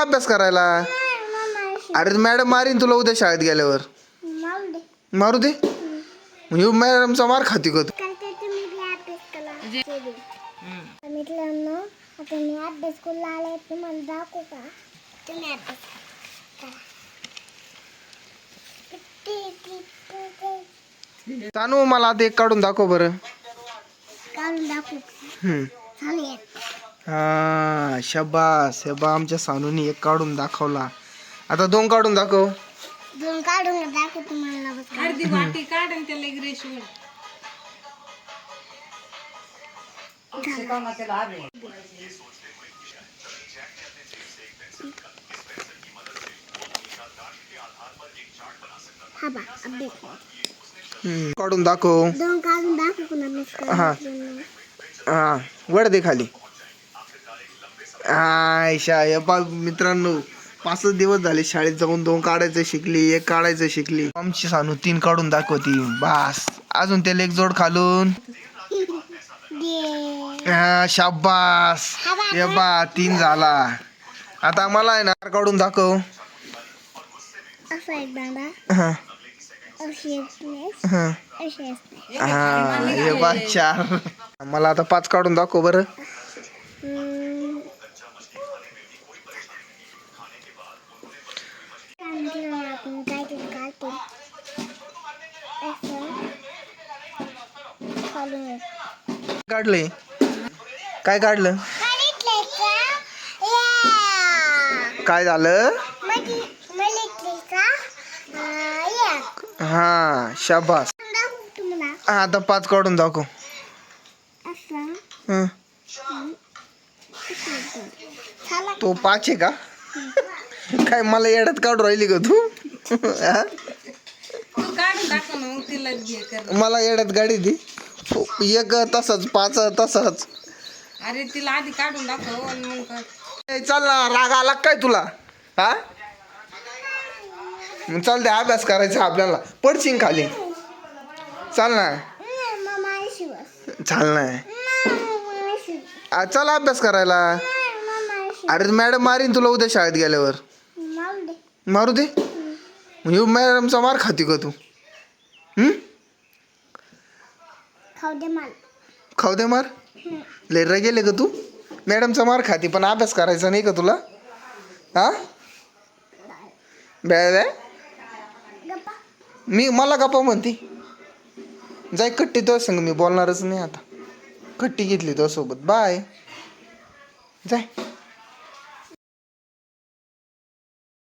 अभ्यास करायला? अरे मॅडम मारीन तुला उद्या शाळेत गेल्यावर. मारू दे. मॅडमचा मार खाती का तू. मित्रांनो आता मी अभ्यास करून आले तुम्हाला दाखवू का तुम्ही अभ्यास करा. किती- किती- तानू मला आता एक काढून दाखव बरं. काढून दाखवू. हा शबास हे बा आमच्या सानूनी एक काढून दाखवला आता दोन काढून दाखव दोन काढून दाखव तुम्हाला बघा. अर्धी वाटी काढ आणि त्याला एक रेश ओढ. हा बा अभ्यास हम्म. काढून दाखव दोन काढून दाखवू हा. हा वड दे खाली आयशा हे बा मित्रांनो पाचच दिवस झाले शाळेत जाऊन दोन काढायचं शिकली एक काढायचं शिकली. आमची सानू तीन काढून दाखवती. बास. अजून त्याला एक जोड खालून. हा, शाबास. हे बा तीन झाला. आता मला आहे ना काढून दाखव. हा, हा. हा हे बा चार. मला आता पाच काढून दाखव बरं. आपण काहीतरी काढतो असं काढले काय काढलं? काय झालं? हा शाबास. हा, आता पाच काढून दाखव. तो पाच आहे का? काय मला येड्यात काढून राहिली का तू हा? तू काढून दाखव ना मग तिला घे कर मला येड्यात गाडी दी एक तसंच पाच तसंच अरे तिला आधी काढून दाखव आणि मग कर. ए, चल ना राग आला काय तुला हा मग चल दे अभ्यास करायचा आपल्याला पडशील खाली चाल ना. चाल ना. आ, चल अभ्यास करायला. अरे मॅडम मारीन तुला उद्या शाळेत गेल्यावर मारू दे. म्हणजे मॅडमचा मार खाती का तू? हम्म? खाऊ दे मला. खाऊ दे मार? लेरा गेले का तू? मॅडमचा मार खाती पण अभ्यास करायचा नाही का तुला? हा? बॅ बॅ. गप्पा. मी मला गप्पा म्हणती. जाय कट्टी तो संग मी बोलणारच नाही आता. कट्टी घेतली तो सोबत बाय. जाय.